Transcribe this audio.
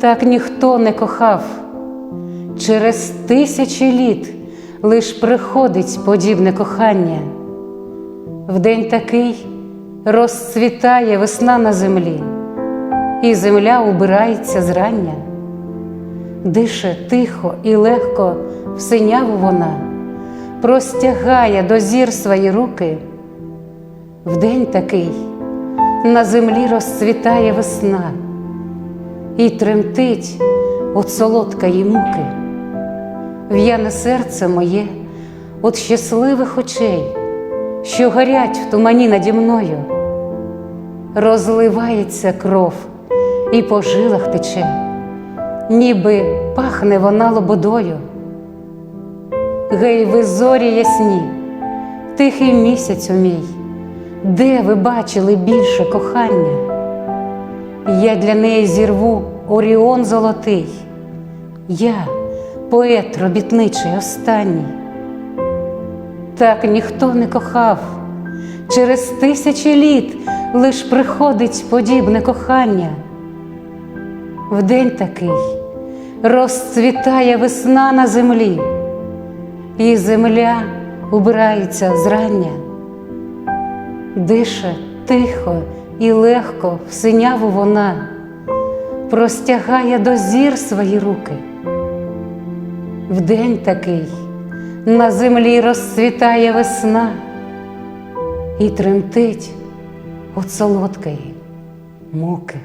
Так ніхто не кохав. Через тисячі літ лиш приходить подібне кохання. В день такий розцвітає весна на землі, і земля убирається зрання, дише тихо і легко в синяву вона, простягає до зір свої руки. В день такий на землі розцвітає весна і тремтить от солодкої муки, в'яне серце моє от щасливих очей, що горять в тумані наді мною, розливається кров і по жилах тече, ніби пахне вона лободою. Гей, ви зорі ясні, тихий місяць мій, де ви бачили більше кохання? Я для неї зірву оріон золотий, я поет робітничий останній. Так ніхто не кохав, через тисячі літ лиш приходить подібне кохання. В день такий розцвітає весна на землі, і земля убирається зрання, дише тихо і легко в синяву вона простягає до зір свої руки. В день такий на землі розцвітає весна і тремтить от солодкої муки.